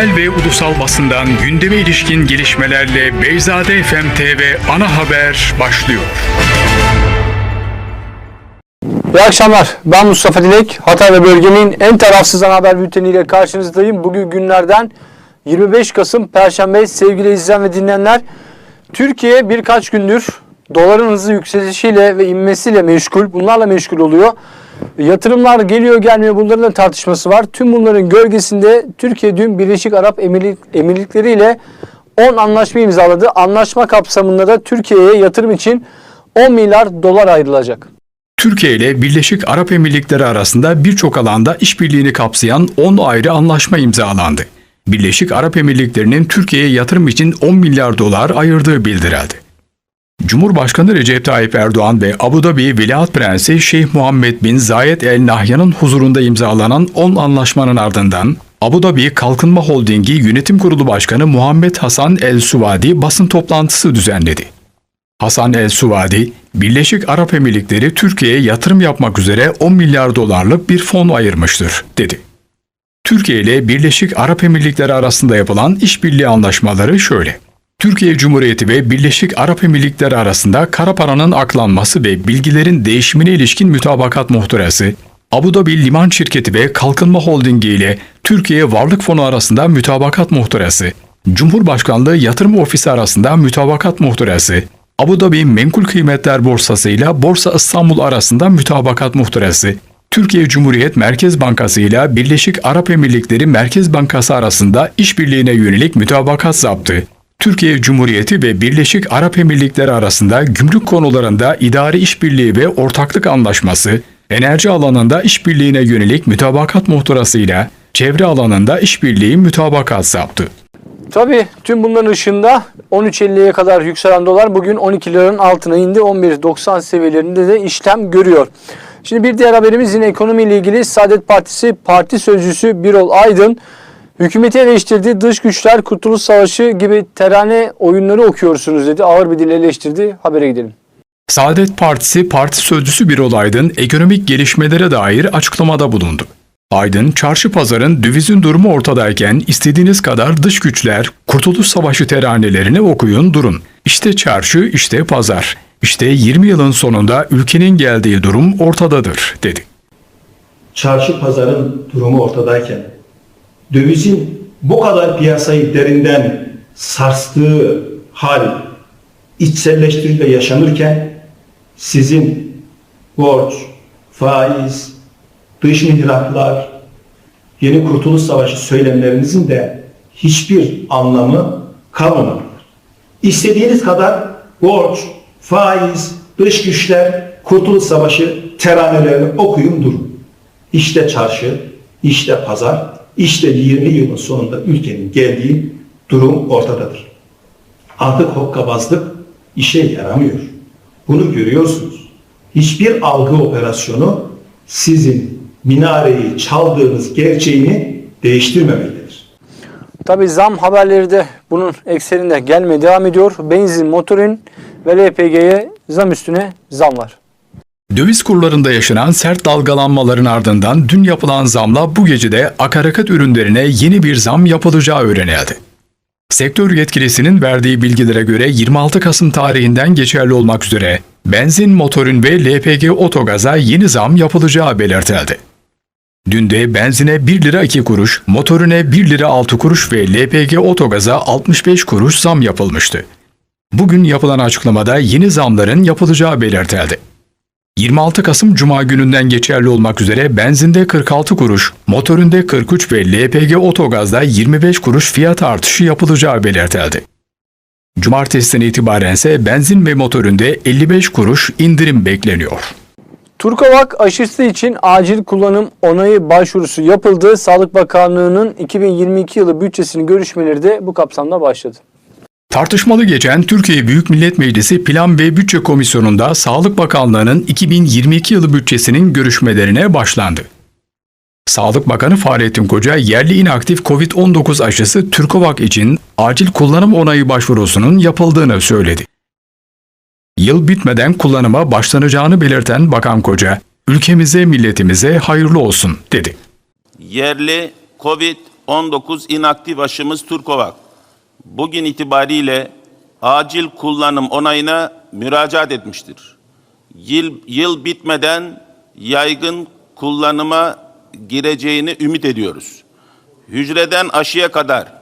Yerel ve ulusal basından gündeme ilişkin gelişmelerle Beyzade FM TV ana haber başlıyor. İyi akşamlar. Ben Mustafa Dilek. Hatay ve bölgenin en tarafsız ana haber bülteniyle karşınızdayım. Bugün günlerden 25 Kasım Perşembe sevgili izleyen ve dinleyenler. Türkiye birkaç gündür doların hızlı yükselişiyle ve inmesiyle meşgul. Bunlarla meşgul oluyor. Yatırımlar geliyor gelmiyor bunların da tartışması var. Tüm bunların gölgesinde Türkiye dün Birleşik Arap Emirlik, Emirlikleri ile 10 anlaşma imzaladı. Anlaşma kapsamında da Türkiye'ye yatırım için 10 milyar dolar ayrılacak. Türkiye ile Birleşik Arap Emirlikleri arasında birçok alanda işbirliğini kapsayan 10 ayrı anlaşma imzalandı. Birleşik Arap Emirlikleri'nin Türkiye'ye yatırım için 10 milyar dolar ayırdığı bildirildi. Cumhurbaşkanı Recep Tayyip Erdoğan ve Abu Dhabi Veliaht Prensi Şeyh Muhammed bin Zayed El Nahyan'ın huzurunda imzalanan 10 anlaşmanın ardından Abu Dhabi Kalkınma Holdingi Yönetim Kurulu Başkanı Muhammed Hasan El Suvadi basın toplantısı düzenledi. Hasan El Suvadi, Birleşik Arap Emirlikleri Türkiye'ye yatırım yapmak üzere 10 milyar dolarlık bir fon ayırmıştır, dedi. Türkiye ile Birleşik Arap Emirlikleri arasında yapılan işbirliği anlaşmaları şöyle. Türkiye Cumhuriyeti ve Birleşik Arap Emirlikleri arasında kara paranın aklanması ve bilgilerin değişimine ilişkin mütabakat muhtırası, Abu Dhabi Liman Şirketi ve Kalkınma Holdingi ile Türkiye Varlık Fonu arasında mütabakat muhtırası, Cumhurbaşkanlığı Yatırım Ofisi arasında mütabakat muhtırası, Abu Dhabi Menkul Kıymetler Borsası ile Borsa İstanbul arasında mütabakat muhtırası, Türkiye Cumhuriyet Merkez Bankası ile Birleşik Arap Emirlikleri Merkez Bankası arasında işbirliğine yönelik mütabakat zaptı, Türkiye Cumhuriyeti ve Birleşik Arap Emirlikleri arasında gümrük konularında idari işbirliği ve ortaklık anlaşması, enerji alanında işbirliğine yönelik mütabakat muhtırasıyla çevre alanında işbirliği mütabakat zaptı. Tabii tüm bunların ışığında 13.50'ye kadar yükselen dolar bugün 12 liranın altına indi. 11.90 seviyelerinde de işlem görüyor. Şimdi bir diğer haberimiz yine ekonomiyle ilgili Saadet Partisi Parti Sözcüsü Birol Aydın hükümeti eleştirdi. Dış güçler Kurtuluş Savaşı gibi terane oyunları okuyorsunuz dedi. Ağır bir dille eleştirdi. Habere gidelim. Saadet Partisi Parti Sözcüsü Birol Aydın ekonomik gelişmelere dair açıklamada bulundu. Aydın, çarşı pazarın dövizin durumu ortadayken istediğiniz kadar dış güçler, Kurtuluş Savaşı teranelerini okuyun durun. İşte çarşı, işte pazar. İşte 20 yılın sonunda ülkenin geldiği durum ortadadır, dedi. çarşı pazarın durumu ortadayken, dövizin bu kadar piyasayı derinden sarstığı hal içselleştirilip yaşanırken, sizin borç, faiz, dış mihraklar, yeni kurtuluş savaşı söylemlerinizin de hiçbir anlamı kalmamalıdır. İstediğiniz kadar borç, faiz, dış güçler, kurtuluş savaşı teranelerini okuyun durun. İşte çarşı, işte pazar, işte 20 yılın sonunda ülkenin geldiği durum ortadadır. Artık hokkabazlık işe yaramıyor. Bunu görüyorsunuz. Hiçbir algı operasyonu sizin minareyi çaldığınız gerçeğini değiştirmemektedir. Tabii zam haberleri de bunun ekserinde gelmeye devam ediyor. Benzin, motorin ve LPG'ye zam üstüne zam var. Döviz kurlarında yaşanan sert dalgalanmaların ardından dün yapılan zamla bu gece de akaryakıt ürünlerine yeni bir zam yapılacağı öğrenildi. Sektör yetkilisinin verdiği bilgilere göre 26 Kasım tarihinden geçerli olmak üzere benzin, motorin ve LPG otogaza yeni zam yapılacağı belirtildi. Dün de benzine 1 lira 2 kuruş, motorine 1 lira 6 kuruş ve LPG otogaza 65 kuruş zam yapılmıştı. Bugün yapılan açıklamada yeni zamların yapılacağı belirtildi. 26 Kasım Cuma gününden geçerli olmak üzere benzinde 46 kuruş, motorinde 43 ve LPG otogazda 25 kuruş fiyat artışı yapılacağı belirtildi. Cumartesiden itibaren ise benzin ve motorinde 55 kuruş indirim bekleniyor. Turkavak aşısı için acil kullanım onayı başvurusu yapıldı. Sağlık Bakanlığı'nın 2022 yılı bütçesinin görüşmeleri de bu kapsamda başladı. Tartışmalı geçen Türkiye Büyük Millet Meclisi Plan ve Bütçe Komisyonu'nda Sağlık Bakanlığı'nın 2022 yılı bütçesinin görüşmelerine başlandı. Sağlık Bakanı Fahrettin Koca, yerli inaktif COVID-19 aşısı Türkovak için acil kullanım onayı başvurusunun yapıldığını söyledi. Yıl bitmeden kullanıma başlanacağını belirten Bakan Koca, ülkemize, milletimize hayırlı olsun dedi. yerli 19 inaktif aşımız Turkovak bugün itibariyle acil kullanım onayına müracaat etmiştir. Yıl, yıl bitmeden yaygın kullanıma gireceğini ümit ediyoruz. Hücreden aşıya kadar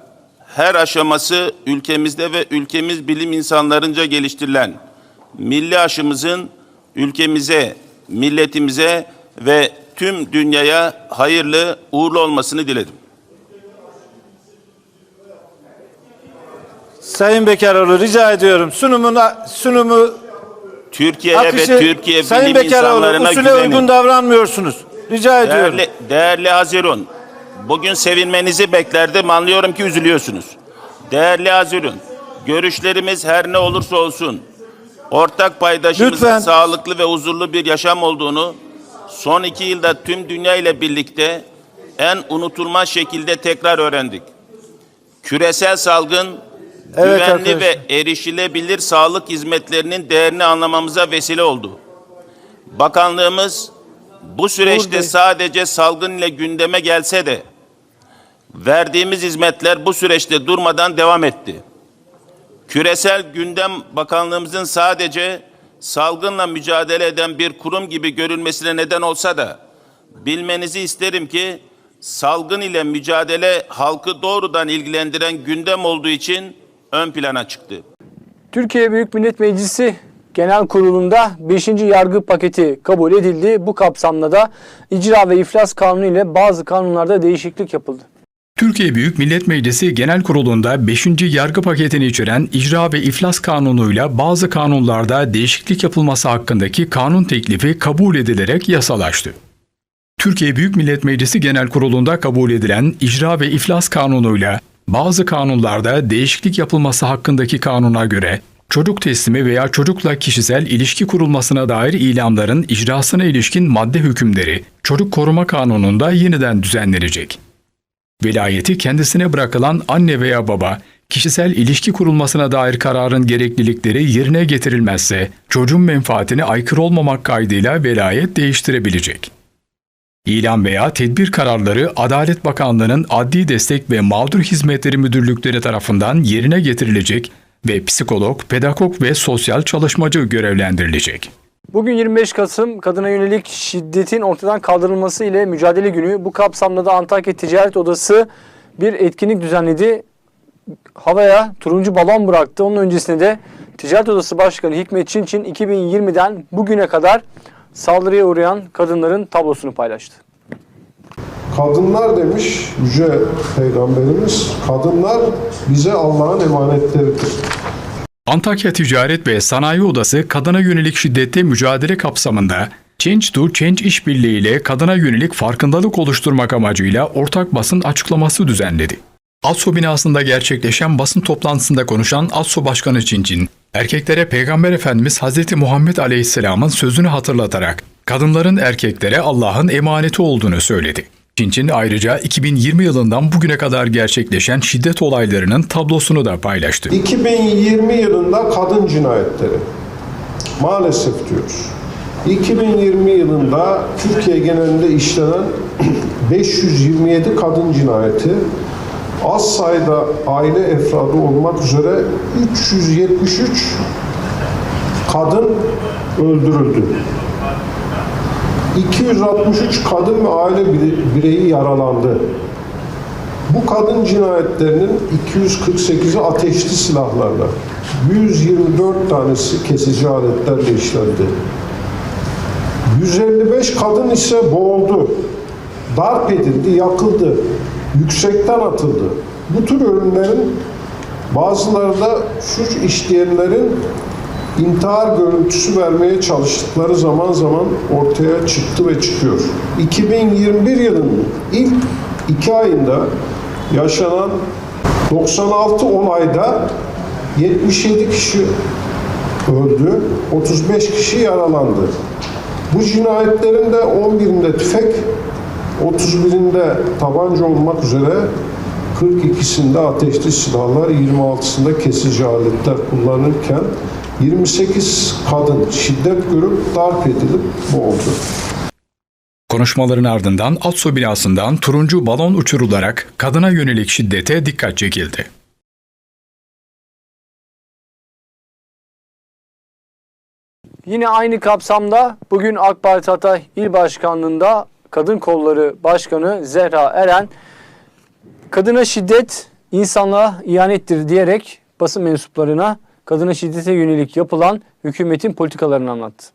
her aşaması ülkemizde ve ülkemiz bilim insanlarınca geliştirilen milli aşımızın ülkemize, milletimize ve tüm dünyaya hayırlı, uğurlu olmasını dilerim. Sayın Bekaroğlu rica ediyorum sunumuna sunumu Türkiye'ye akışı ve Türkiye Sayın bilim Bekaroğlu insanlarına usule güvenin. uygun davranmıyorsunuz. Rica ediyorum. Değerli, değerli Hazirun, bugün sevinmenizi beklerdim. Anlıyorum ki üzülüyorsunuz. Değerli Hazirun, görüşlerimiz her ne olursa olsun ortak paydaşımızın Lütfen. sağlıklı ve huzurlu bir yaşam olduğunu son iki yılda tüm dünya ile birlikte en unutulmaz şekilde tekrar öğrendik. Küresel salgın Evet güvenli arkadaşlar. ve erişilebilir sağlık hizmetlerinin değerini anlamamıza vesile oldu. Bakanlığımız bu süreçte sadece salgın ile gündeme gelse de verdiğimiz hizmetler bu süreçte durmadan devam etti. Küresel Gündem Bakanlığımızın sadece salgınla mücadele eden bir kurum gibi görülmesine neden olsa da bilmenizi isterim ki salgın ile mücadele halkı doğrudan ilgilendiren gündem olduğu için ön plana çıktı. Türkiye Büyük Millet Meclisi Genel Kurulu'nda 5. yargı paketi kabul edildi. Bu kapsamda da icra ve iflas kanunu ile bazı kanunlarda değişiklik yapıldı. Türkiye Büyük Millet Meclisi Genel Kurulu'nda 5. yargı paketini içeren icra ve iflas kanunuyla bazı kanunlarda değişiklik yapılması hakkındaki kanun teklifi kabul edilerek yasalaştı. Türkiye Büyük Millet Meclisi Genel Kurulu'nda kabul edilen icra ve iflas kanunuyla bazı kanunlarda değişiklik yapılması hakkındaki kanuna göre çocuk teslimi veya çocukla kişisel ilişki kurulmasına dair ilamların icrasına ilişkin madde hükümleri Çocuk Koruma Kanunu'nda yeniden düzenlenecek. Velayeti kendisine bırakılan anne veya baba, kişisel ilişki kurulmasına dair kararın gereklilikleri yerine getirilmezse çocuğun menfaatine aykırı olmamak kaydıyla velayet değiştirebilecek. İlan veya tedbir kararları Adalet Bakanlığı'nın Adli Destek ve Mağdur Hizmetleri Müdürlükleri tarafından yerine getirilecek ve psikolog, pedagog ve sosyal çalışmacı görevlendirilecek. Bugün 25 Kasım kadına yönelik şiddetin ortadan kaldırılması ile mücadele günü. Bu kapsamda da Antakya Ticaret Odası bir etkinlik düzenledi. Havaya turuncu balon bıraktı. Onun öncesinde de Ticaret Odası Başkanı Hikmet Çinçin 2020'den bugüne kadar saldırıya uğrayan kadınların tablosunu paylaştı. Kadınlar demiş Yüce Peygamberimiz, kadınlar bize Allah'ın emanetleridir. Antakya Ticaret ve Sanayi Odası kadına yönelik şiddette mücadele kapsamında Change to Change işbirliği ile kadına yönelik farkındalık oluşturmak amacıyla ortak basın açıklaması düzenledi. ASO binasında gerçekleşen basın toplantısında konuşan ASO Başkanı Çinçin, erkeklere Peygamber Efendimiz Hz. Muhammed Aleyhisselam'ın sözünü hatırlatarak kadınların erkeklere Allah'ın emaneti olduğunu söyledi. Çinçin ayrıca 2020 yılından bugüne kadar gerçekleşen şiddet olaylarının tablosunu da paylaştı. 2020 yılında kadın cinayetleri. Maalesef diyoruz. 2020 yılında Türkiye genelinde işlenen 527 kadın cinayeti, az sayıda aile efradı olmak üzere 373 kadın öldürüldü. 263 kadın ve aile bire- bireyi yaralandı. Bu kadın cinayetlerinin 248'i ateşli silahlarla, 124 tanesi kesici aletlerle işlendi. 155 kadın ise boğuldu, darp edildi, yakıldı, yüksekten atıldı. Bu tür ölümlerin bazıları da suç işleyenlerin intihar görüntüsü vermeye çalıştıkları zaman zaman ortaya çıktı ve çıkıyor. 2021 yılının ilk iki ayında yaşanan 96 olayda 77 kişi öldü, 35 kişi yaralandı. Bu cinayetlerin de 11'inde tüfek, 31'inde tabanca olmak üzere 42'sinde ateşli silahlar, 26'sında kesici aletler kullanırken 28 kadın şiddet görüp darp edilip boğuldu. Konuşmaların ardından ATSO binasından turuncu balon uçurularak kadına yönelik şiddete dikkat çekildi. Yine aynı kapsamda bugün AK Parti Hatay İl Başkanlığı'nda Kadın Kolları Başkanı Zehra Eren kadına şiddet insanlığa ihanettir diyerek basın mensuplarına kadına şiddete yönelik yapılan hükümetin politikalarını anlattı.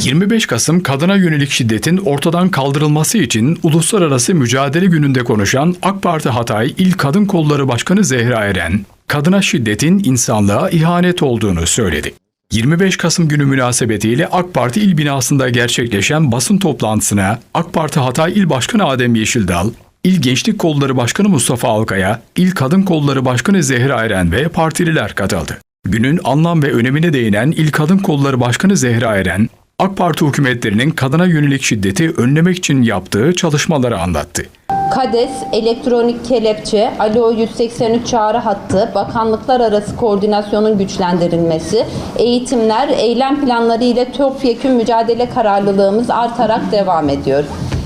25 Kasım kadına yönelik şiddetin ortadan kaldırılması için Uluslararası Mücadele Günü'nde konuşan AK Parti Hatay İl Kadın Kolları Başkanı Zehra Eren, kadına şiddetin insanlığa ihanet olduğunu söyledi. 25 Kasım günü münasebetiyle AK Parti il binasında gerçekleşen basın toplantısına AK Parti Hatay İl Başkanı Adem Yeşildal, İl Gençlik Kolları Başkanı Mustafa Alkaya, İl Kadın Kolları Başkanı Zehra Eren ve partililer katıldı. Günün anlam ve önemine değinen İl Kadın Kolları Başkanı Zehra Eren, AK Parti hükümetlerinin kadına yönelik şiddeti önlemek için yaptığı çalışmaları anlattı. KADES, elektronik kelepçe, Alo 183 çağrı hattı, bakanlıklar arası koordinasyonun güçlendirilmesi, eğitimler, eylem planları ile topyekün mücadele kararlılığımız artarak devam ediyor.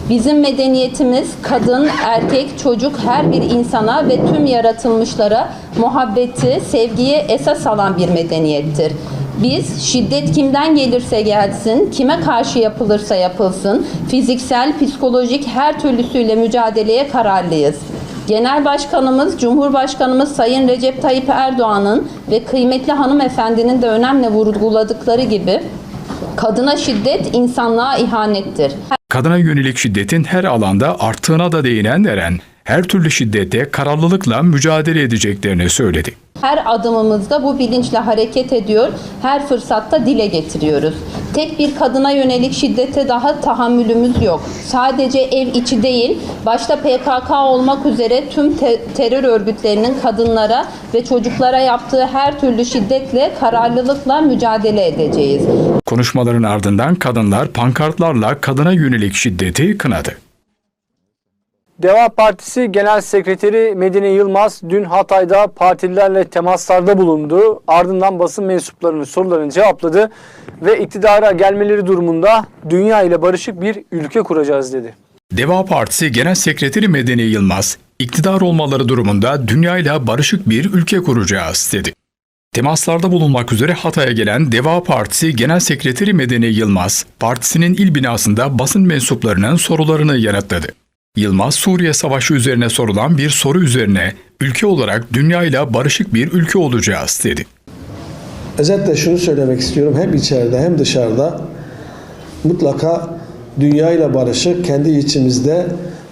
Bizim medeniyetimiz kadın, erkek, çocuk her bir insana ve tüm yaratılmışlara muhabbeti, sevgiyi esas alan bir medeniyettir. Biz şiddet kimden gelirse gelsin, kime karşı yapılırsa yapılsın, fiziksel, psikolojik her türlüsüyle mücadeleye kararlıyız. Genel Başkanımız, Cumhurbaşkanımız Sayın Recep Tayyip Erdoğan'ın ve kıymetli hanımefendinin de önemli vurguladıkları gibi kadına şiddet insanlığa ihanettir. Kadına yönelik şiddetin her alanda arttığına da değinen Eren, her türlü şiddete kararlılıkla mücadele edeceklerini söyledi. Her adımımızda bu bilinçle hareket ediyor, her fırsatta dile getiriyoruz. Tek bir kadına yönelik şiddete daha tahammülümüz yok. Sadece ev içi değil, başta PKK olmak üzere tüm te- terör örgütlerinin kadınlara ve çocuklara yaptığı her türlü şiddetle kararlılıkla mücadele edeceğiz. Konuşmaların ardından kadınlar pankartlarla kadına yönelik şiddeti kınadı. Deva Partisi Genel Sekreteri Medine Yılmaz dün Hatay'da partililerle temaslarda bulundu. Ardından basın mensuplarının sorularını cevapladı ve iktidara gelmeleri durumunda dünya ile barışık bir ülke kuracağız dedi. Deva Partisi Genel Sekreteri Medeni Yılmaz, iktidar olmaları durumunda dünyayla barışık bir ülke kuracağız dedi. Temaslarda bulunmak üzere Hatay'a gelen Deva Partisi Genel Sekreteri Medeni Yılmaz, partisinin il binasında basın mensuplarının sorularını yanıtladı. Yılmaz, Suriye Savaşı üzerine sorulan bir soru üzerine ülke olarak dünyayla barışık bir ülke olacağız dedi. Özetle şunu söylemek istiyorum. Hem içeride hem dışarıda mutlaka dünyayla barışık, kendi içimizde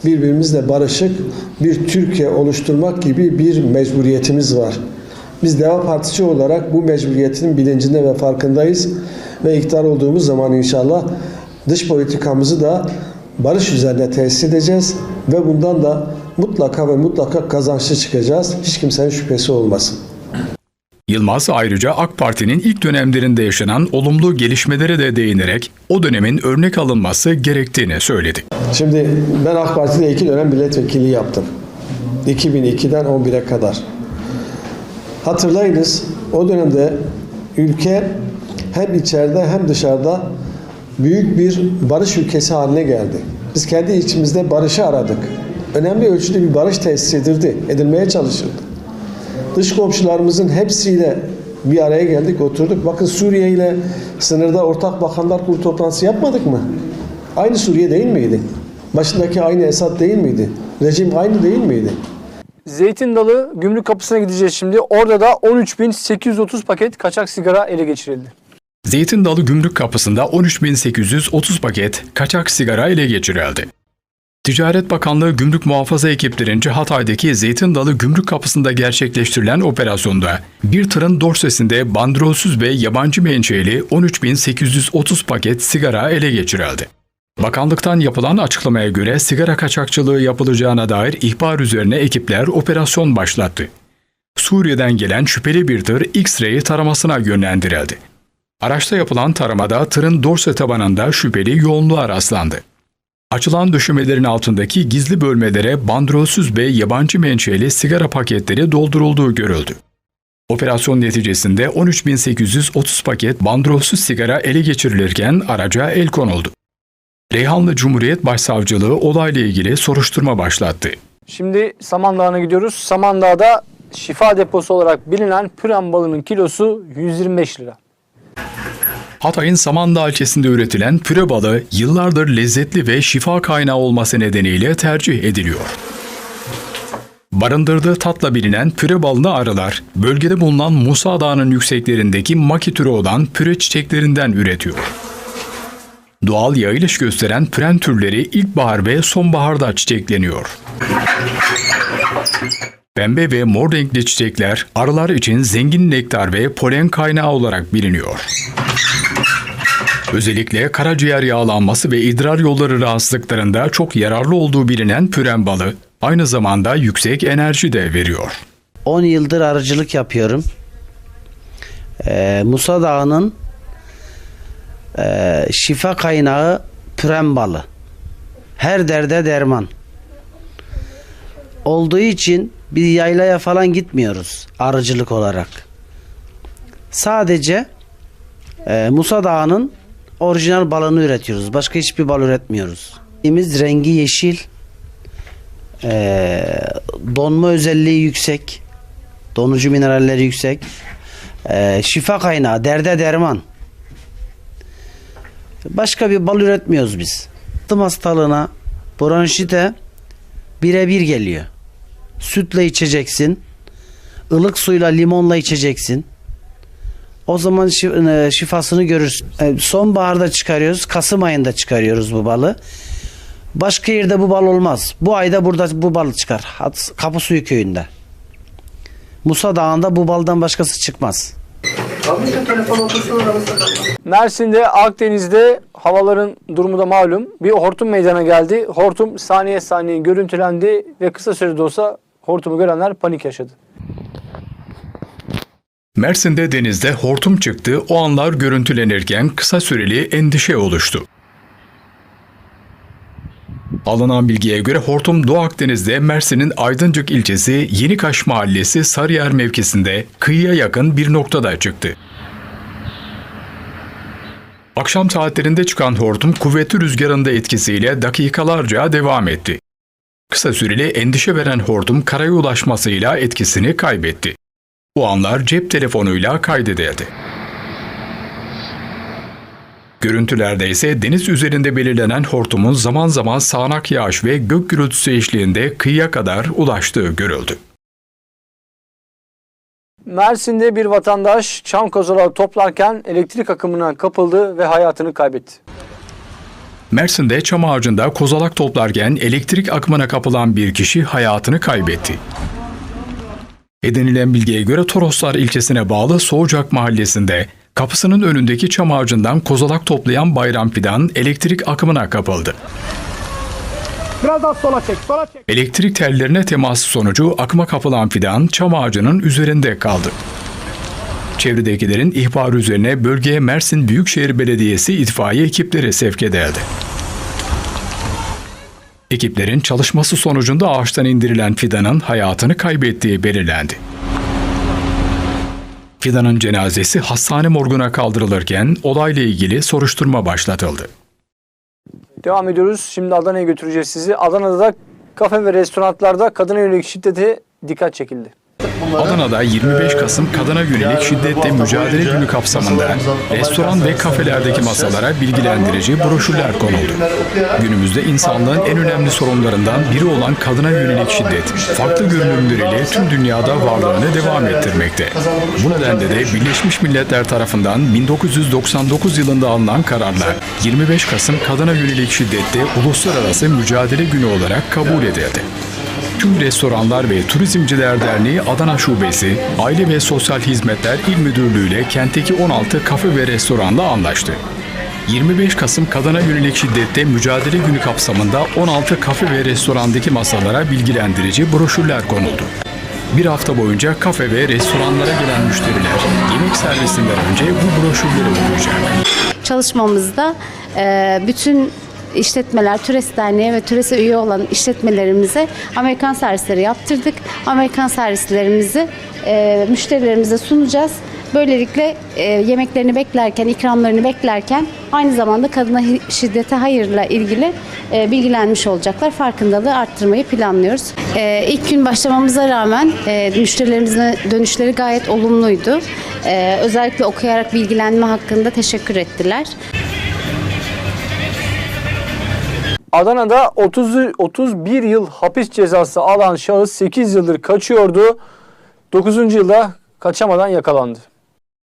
birbirimizle barışık bir Türkiye oluşturmak gibi bir mecburiyetimiz var. Biz Deva Partisi olarak bu mecburiyetin bilincinde ve farkındayız. Ve iktidar olduğumuz zaman inşallah dış politikamızı da barış üzerine tesis edeceğiz. Ve bundan da mutlaka ve mutlaka kazançlı çıkacağız. Hiç kimsenin şüphesi olmasın. Yılmaz ayrıca AK Parti'nin ilk dönemlerinde yaşanan olumlu gelişmelere de değinerek o dönemin örnek alınması gerektiğini söyledi. Şimdi ben AK Parti'de iki dönem milletvekili yaptım. 2002'den 11'e kadar. Hatırlayınız o dönemde ülke hem içeride hem dışarıda büyük bir barış ülkesi haline geldi. Biz kendi içimizde barışı aradık. Önemli ölçüde bir barış tesis edildi, edilmeye çalışıldı. Dış komşularımızın hepsiyle bir araya geldik, oturduk. Bakın Suriye ile sınırda ortak bakanlar kurulu toplantısı yapmadık mı? Aynı Suriye değil miydi? Başındaki aynı Esad değil miydi? Rejim aynı değil miydi? Zeytin Dalı gümrük kapısına gideceğiz şimdi. Orada da 13.830 paket kaçak sigara ele geçirildi. Zeytin Dalı Gümrük Kapısı'nda 13.830 paket kaçak sigara ele geçirildi. Ticaret Bakanlığı Gümrük Muhafaza ekiplerince Hatay'daki Zeytin Dalı Gümrük Kapısı'nda gerçekleştirilen operasyonda bir tırın dorsesinde bandrolsüz ve yabancı menşeli 13.830 paket sigara ele geçirildi. Bakanlıktan yapılan açıklamaya göre sigara kaçakçılığı yapılacağına dair ihbar üzerine ekipler operasyon başlattı. Suriye'den gelen şüpheli bir tır X-ray taramasına yönlendirildi. Araçta yapılan taramada tırın dorse tabanında şüpheli yoğunluğa rastlandı. Açılan döşemelerin altındaki gizli bölmelere bandrolsüz ve yabancı menşeli sigara paketleri doldurulduğu görüldü. Operasyon neticesinde 13.830 paket bandrolsüz sigara ele geçirilirken araca el konuldu. Reyhanlı Cumhuriyet Başsavcılığı olayla ilgili soruşturma başlattı. Şimdi Samandağ'a gidiyoruz. Samandağ'da şifa deposu olarak bilinen pıran balının kilosu 125 lira. Hatay'ın Samandağ ilçesinde üretilen püre balığı yıllardır lezzetli ve şifa kaynağı olması nedeniyle tercih ediliyor. Barındırdığı tatla bilinen püre balını arılar, bölgede bulunan Musa Dağı'nın yükseklerindeki maki türü olan püre çiçeklerinden üretiyor. Doğal yayılış gösteren püren türleri ilkbahar ve sonbaharda çiçekleniyor. Pembe ve mor renkli çiçekler arılar için zengin nektar ve polen kaynağı olarak biliniyor. Özellikle karaciğer yağlanması ve idrar yolları rahatsızlıklarında çok yararlı olduğu bilinen püren balı aynı zamanda yüksek enerji de veriyor. 10 yıldır arıcılık yapıyorum. Ee, Musa Dağı'nın e, şifa kaynağı püren balı. Her derde derman. Olduğu için bir yaylaya falan gitmiyoruz arıcılık olarak. Sadece e, Musa Dağı'nın orijinal balını üretiyoruz. Başka hiçbir bal üretmiyoruz. İmiz rengi yeşil. E, donma özelliği yüksek. Donucu mineralleri yüksek. Ee, şifa kaynağı, derde derman. Başka bir bal üretmiyoruz biz. Tım hastalığına, bronşite birebir geliyor. Sütle içeceksin. ılık suyla, limonla içeceksin. O zaman e, şifasını görürsün. E, Sonbaharda çıkarıyoruz. Kasım ayında çıkarıyoruz bu balı. Başka yerde bu bal olmaz. Bu ayda burada bu bal çıkar. Hat- Kapı Suyu köyünde. Musa Dağı'nda bu baldan başkası çıkmaz. Mersin'de Akdeniz'de havaların durumu da malum. Bir hortum meydana geldi. Hortum saniye saniye görüntülendi ve kısa sürede olsa hortumu görenler panik yaşadı. Mersin'de denizde hortum çıktı, o anlar görüntülenirken kısa süreli endişe oluştu. Alınan bilgiye göre hortum Doğu Akdeniz'de Mersin'in Aydıncık ilçesi Yenikaş Mahallesi Sarıyer mevkisinde kıyıya yakın bir noktada çıktı. Akşam saatlerinde çıkan hortum kuvvetli rüzgarın da etkisiyle dakikalarca devam etti. Kısa süreli endişe veren hortum karaya ulaşmasıyla etkisini kaybetti. Bu anlar cep telefonuyla kaydedildi. Görüntülerde ise deniz üzerinde belirlenen hortumun zaman zaman sağanak yağış ve gök gürültüsü eşliğinde kıyıya kadar ulaştığı görüldü. Mersin'de bir vatandaş çam kozalağı toplarken elektrik akımına kapıldı ve hayatını kaybetti. Mersin'de çam ağacında kozalak toplarken elektrik akımına kapılan bir kişi hayatını kaybetti. Edinilen bilgiye göre Toroslar ilçesine bağlı Soğucak mahallesinde kapısının önündeki çam ağacından kozalak toplayan Bayram Fidan elektrik akımına kapıldı. Elektrik tellerine teması sonucu akıma kapılan fidan çam ağacının üzerinde kaldı. Çevredekilerin ihbarı üzerine bölgeye Mersin Büyükşehir Belediyesi itfaiye ekipleri sevk edildi. Ekiplerin çalışması sonucunda ağaçtan indirilen fidanın hayatını kaybettiği belirlendi. Fidanın cenazesi hastane morguna kaldırılırken olayla ilgili soruşturma başlatıldı. Devam ediyoruz. Şimdi Adana'ya götüreceğiz sizi. Adana'da da kafe ve restoranlarda kadına yönelik şiddete dikkat çekildi. Adana'da 25 Kasım Kadına Yönelik Şiddetle Mücadele Günü kapsamında restoran ve kafelerdeki masalara bilgilendirici broşürler konuldu. Günümüzde insanlığın en önemli sorunlarından biri olan kadına yönelik şiddet, farklı görünümleriyle tüm dünyada varlığını devam ettirmekte. Bu nedenle de Birleşmiş Milletler tarafından 1999 yılında alınan kararla 25 Kasım Kadına Yönelik Şiddette Uluslararası Mücadele Günü olarak kabul edildi. Tüm Restoranlar ve Turizmciler Derneği Adana Şubesi, Aile ve Sosyal Hizmetler İl Müdürlüğü ile kentteki 16 kafe ve restoranla anlaştı. 25 Kasım Kadına Yönelik Şiddette Mücadele Günü kapsamında 16 kafe ve restorandaki masalara bilgilendirici broşürler konuldu. Bir hafta boyunca kafe ve restoranlara gelen müşteriler yemek servisinden önce bu broşürleri okuyacak. çalışmamızda bütün işletmeler, TÜRES Derneği ve TÜRES'e üye olan işletmelerimize Amerikan servisleri yaptırdık. Amerikan servislerimizi e, müşterilerimize sunacağız. Böylelikle e, yemeklerini beklerken, ikramlarını beklerken aynı zamanda kadına şiddete hayırla ilgili e, bilgilenmiş olacaklar. Farkındalığı arttırmayı planlıyoruz. E, ilk gün başlamamıza rağmen e, müşterilerimizin dönüşleri gayet olumluydu. E, özellikle okuyarak bilgilenme hakkında teşekkür ettiler. Adana'da 30, 31 yıl hapis cezası alan şahıs 8 yıldır kaçıyordu. 9. yılda kaçamadan yakalandı.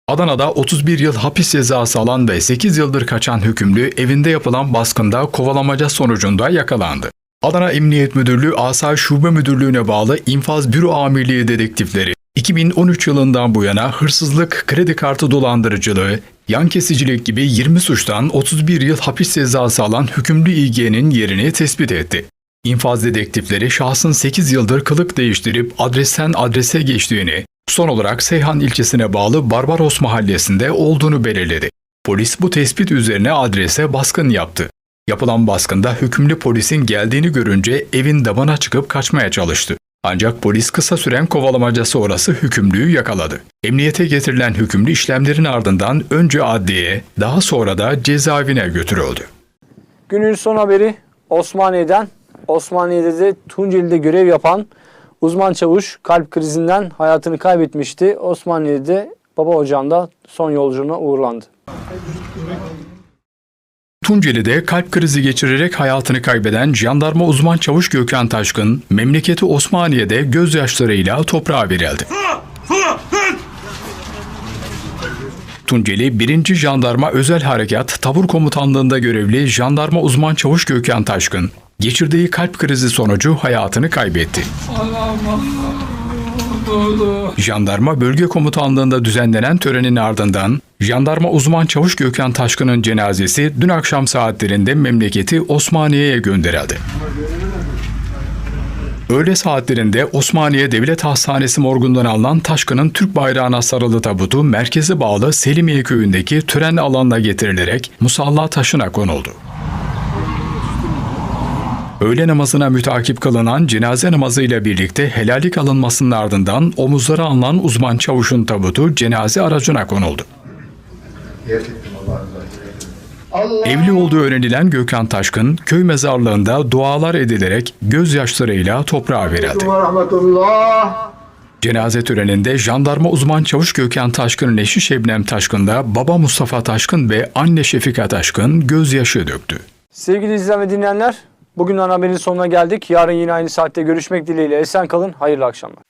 Adana'da 31 yıl hapis cezası alan ve 8 yıldır kaçan hükümlü evinde yapılan baskında kovalamaca sonucunda yakalandı. Adana Emniyet Müdürlüğü Asayiş Şube Müdürlüğü'ne bağlı İnfaz Büro Amirliği dedektifleri 2013 yılından bu yana hırsızlık, kredi kartı dolandırıcılığı, yan kesicilik gibi 20 suçtan 31 yıl hapis cezası alan hükümlü İG'nin yerini tespit etti. İnfaz dedektifleri şahsın 8 yıldır kılık değiştirip adresten adrese geçtiğini, son olarak Seyhan ilçesine bağlı Barbaros mahallesinde olduğunu belirledi. Polis bu tespit üzerine adrese baskın yaptı. Yapılan baskında hükümlü polisin geldiğini görünce evin damına çıkıp kaçmaya çalıştı. Ancak polis kısa süren kovalamaca sonrası hükümlüyü yakaladı. Emniyete getirilen hükümlü işlemlerin ardından önce adliyeye, daha sonra da cezaevine götürüldü. Günün son haberi Osmaniye'den. Osmaniye'de de Tunceli'de görev yapan uzman çavuş kalp krizinden hayatını kaybetmişti. Osmaniye'de baba ocağında son yolculuğuna uğurlandı. Tunceli'de kalp krizi geçirerek hayatını kaybeden jandarma uzman çavuş Gökhan Taşkın, memleketi Osmaniye'de gözyaşlarıyla toprağa verildi. Tunceli 1. Jandarma Özel Harekat Tabur Komutanlığı'nda görevli jandarma uzman çavuş Gökhan Taşkın, geçirdiği kalp krizi sonucu hayatını kaybetti. Jandarma Bölge Komutanlığı'nda düzenlenen törenin ardından Jandarma uzman çavuş Gökhan Taşkın'ın cenazesi dün akşam saatlerinde memleketi Osmaniye'ye gönderildi. Öğle saatlerinde Osmaniye Devlet Hastanesi morgundan alınan Taşkın'ın Türk bayrağına sarılı tabutu merkeze bağlı Selimiye köyündeki tören alanına getirilerek musalla taşına konuldu. Öğle namazına mütakip kılınan cenaze namazıyla birlikte helallik alınmasının ardından omuzlara alınan uzman çavuşun tabutu cenaze aracına konuldu. Evli olduğu öğrenilen Gökhan Taşkın, köy mezarlığında dualar edilerek gözyaşlarıyla toprağa verildi. Cenaze töreninde jandarma uzman çavuş Gökhan Taşkın'ın eşi Şebnem Taşkın da baba Mustafa Taşkın ve anne Şefika Taşkın gözyaşı döktü. Sevgili izleyen ve dinleyenler, bugün haberin sonuna geldik. Yarın yine aynı saatte görüşmek dileğiyle. Esen kalın, hayırlı akşamlar.